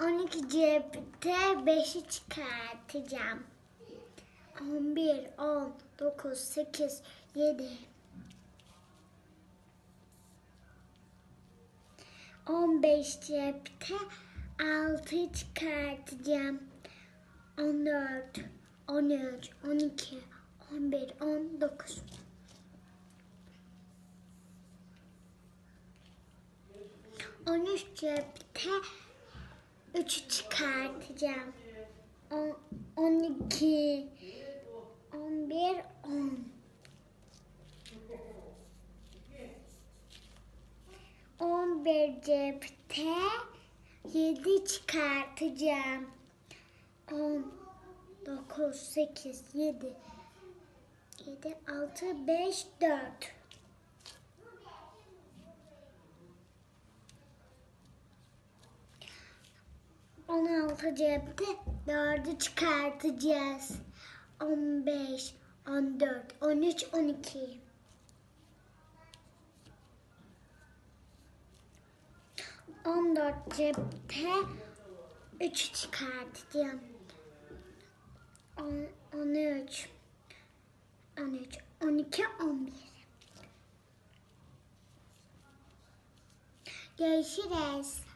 12 cepte 5'i çıkartacağım. 11, 10, 9, 8, 7. 15 cepte 6 çıkartacağım. 14, 13, 12, 11, 19. On üç cepte üçü çıkartacağım. On, on iki, on bir, on. On bir cepte yedi çıkartacağım. On, dokuz, sekiz, yedi. Yedi, altı, beş, dört. 16 cepte 4'ü çıkartacağız. 15, 14, 13, 12. On dört cepte üçü çıkartacağım. On, on üç, on üç, on iki, on bir. Görüşürüz.